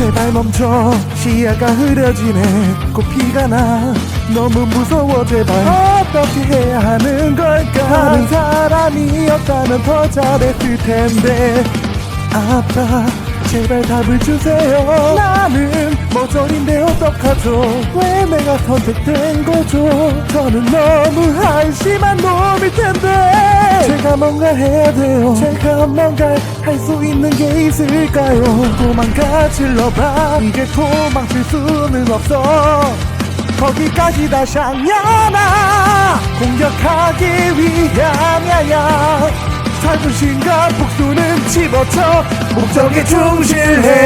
제발 멈춰. 시야가 흐려지네. 코피가 나. 너무 무서워 제발. 어떻게 해야 하는 걸까? 다른 사람이었다면 더 잘했을 텐데. 아빠 제발 답을 주세요. 나는 머저린데 어떡하죠? 왜 내가 선택된 거죠? 저는 너무 한심한 놈일 텐데 뭔가 해야 돼요. 제가 뭔가 할수 있는 게 있을까요? 도망가 질러봐. 이제 도망칠 수는 없어. 거기까지 다시 향연아 공격하기 위함이야. 자존심과 복수는 집어쳐. 목적에 충실해라